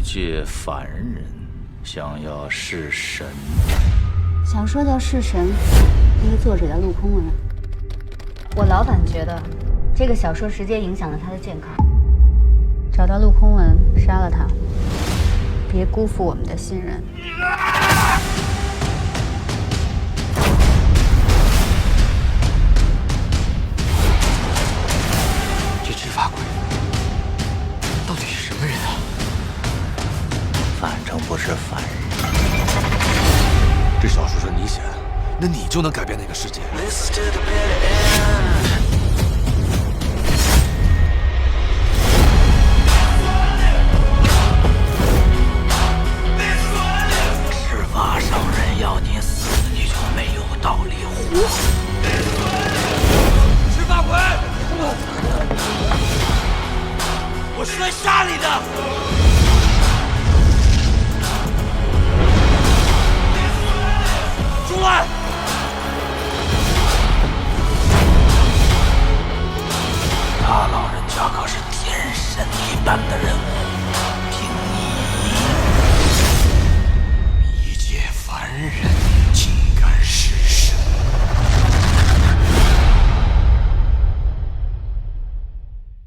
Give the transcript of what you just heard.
一介凡人，想要弑神。小说叫《弑神》，那个作者叫陆空文。我老板觉得，这个小说直接影响了他的健康。找到陆空文，杀了他，别辜负我们的信任。这执法鬼反正不是凡人。这小说是你写的，那你就能改变那个世界。执法商人要你死，你就没有道理活。执法鬼，我是来杀你的！般的人。